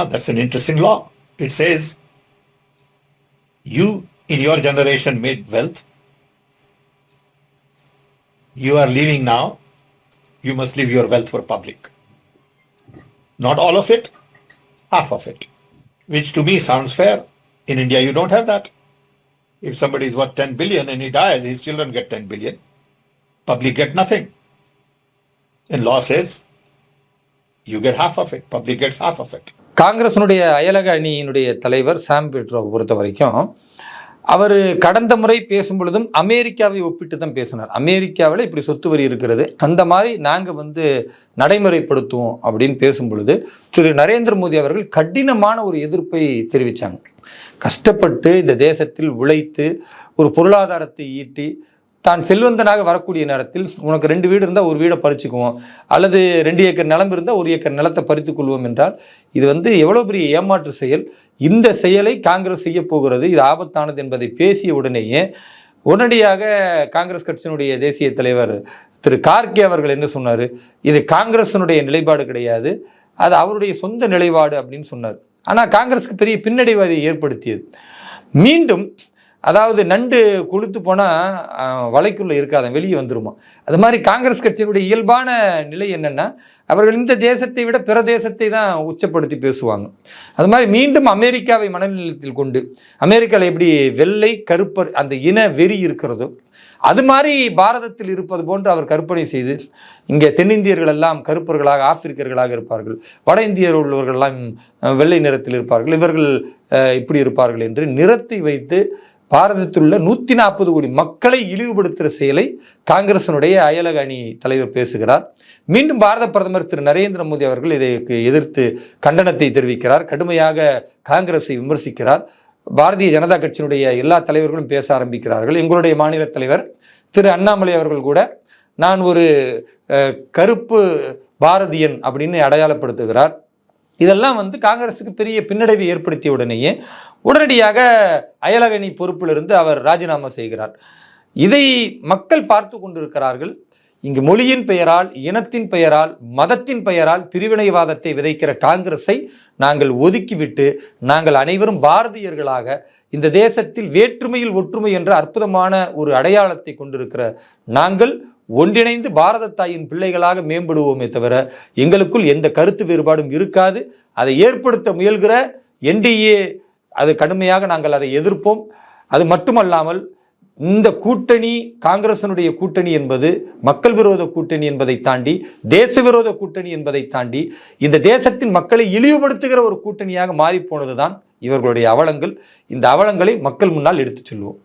Ah, that's an interesting law. It says you in your generation made wealth. You are leaving now. You must leave your wealth for public. Not all of it, half of it. Which to me sounds fair. In India, you don't have that. If somebody is worth 10 billion and he dies, his children get 10 billion. Public get nothing. And law says you get half of it, public gets half of it. காங்கிரஸினுடைய அயலக அணியினுடைய தலைவர் சாம் பீட்ரோவை பொறுத்த வரைக்கும் அவர் கடந்த முறை பேசும் பொழுதும் அமெரிக்காவை ஒப்பிட்டு தான் பேசினார். அமெரிக்காவில் இப்படி சொத்து வரி இருக்கிறது. அந்த மாதிரி நாங்கள் வந்து நடைமுறைப்படுத்துவோம் அப்படின்னு பேசும் பொழுது திரு நரேந்திர மோடி அவர்கள் கடினமான ஒரு எதிர்ப்பை தெரிவித்தாங்க கஷ்டப்பட்டு இந்த தேசத்தில் உழைத்து ஒரு பொருளாதாரத்தை ஈட்டி தான் செல்வந்தனாக வரக்கூடிய நேரத்தில் உனக்கு ரெண்டு வீடு இருந்தால் ஒரு வீடை பறிச்சுக்குவோம். அல்லது ரெண்டு ஏக்கர் நிலம் இருந்தால் ஒரு ஏக்கர் நிலத்தை பறித்து கொள்வோம் என்றால் இது வந்து எவ்வளோ பெரிய ஏமாற்று செயல். இந்த செயலை காங்கிரஸ் செய்ய போகிறது. இது ஆபத்தானது என்பதை பேசிய உடனேயே உடனடியாக காங்கிரஸ் கட்சியினுடைய தேசிய தலைவர் திரு கார்கே அவர்கள் என்ன சொன்னார்? இது காங்கிரஸினுடைய நிலைப்பாடு கிடையாது. அது அவருடைய சொந்த நிலைப்பாடு அப்படின்னு சொன்னார். ஆனால் காங்கிரஸுக்கு பெரிய பின்னடைவு அதை ஏற்படுத்தியது. மீண்டும் அதாவது நண்டு கொளுத்து போனால் வலைக்குள்ளே இருக்காத வெளியே வந்துருமா. அது மாதிரி காங்கிரஸ் கட்சியினுடைய இயல்பான நிலை என்னென்னா அவர்கள் இந்த தேசத்தை விட பிற தேசத்தை தான் உச்சப்படுத்தி பேசுவாங்க. அது மாதிரி மீண்டும் அமெரிக்காவை மனநிலையத்தில் கொண்டு அமெரிக்காவில் எப்படி வெள்ளை கருப்பர் அந்த இன வெறி இருக்கிறதோ அது மாதிரி பாரதத்தில் இருப்பது போன்று அவர் கற்பனை செய்து இங்கே தென்னிந்தியர்கள் எல்லாம் கருப்பர்களாக ஆப்பிரிக்கர்களாக இருப்பார்கள். வட இந்தியர் உள்ளவர்கள்லாம் வெள்ளை நிறத்தில் இருப்பார்கள். இவர்கள் இப்படி இருப்பார்கள் என்று நிறத்தை வைத்து பாரதத்தில் உள்ள நூற்றி நாற்பது கோடி மக்களை இழிவுபடுத்துகிற செயலை காங்கிரசினுடைய அயலக அணி தலைவர் பேசுகிறார். மீண்டும் பாரத பிரதமர் திரு நரேந்திர மோடி அவர்கள் இதற்கு எதிர்த்து கண்டனத்தை தெரிவிக்கிறார். கடுமையாக காங்கிரஸை விமர்சிக்கிறார். பாரதிய ஜனதா கட்சியினுடைய எல்லா தலைவர்களும் பேச ஆரம்பிக்கிறார்கள். எங்களுடைய மாநில தலைவர் திரு அண்ணாமலை அவர்கள் கூட நான் ஒரு கருப்பு பாரதியன் அப்படின்னு அடையாளப்படுத்துகிறார். இதெல்லாம் வந்து காங்கிரஸுக்கு பெரிய பின்னடைவை ஏற்படுத்திய உடனேயே உடனடியாக அயலகணி பொறுப்பிலிருந்து அவர் ராஜினாமா செய்கிறார். இதை மக்கள் பார்த்து கொண்டிருக்கிறார்கள். இங்கு மொழியின் பெயரால் இனத்தின் பெயரால் மதத்தின் பெயரால் பிரிவினைவாதத்தை விதைக்கிற காங்கிரஸை நாங்கள் ஒதுக்கிவிட்டு நாங்கள் அனைவரும் பாரதியர்களாக இந்த தேசத்தில் வேற்றுமையில் ஒற்றுமை என்ற அற்புதமான ஒரு அடையாளத்தை கொண்டிருக்கிற நாங்கள் ஒன்றிணைந்து பாரத தாயின் பிள்ளைகளாக மேம்படுவோமே தவிர எங்களுக்குள் எந்த கருத்து வேறுபாடும் இருக்காது. அதை ஏற்படுத்த முயல்கிற என்டிஏ அது கடுமையாக நாங்கள் அதை எதிர்ப்போம். அது மட்டுமல்லாமல் இந்த கூட்டணி காங்கிரசனுடைய கூட்டணி என்பது மக்கள் விரோத கூட்டணி என்பதை தாண்டி தேச விரோத கூட்டணி என்பதை தாண்டி இந்த தேசத்தின் மக்களை இழிவுபடுத்துகிற ஒரு கூட்டணியாக மாறிப்போனதுதான் இவர்களுடைய அவலங்கள். இந்த அவலங்களை மக்கள் முன்னால் எடுத்துச் செல்வோம்.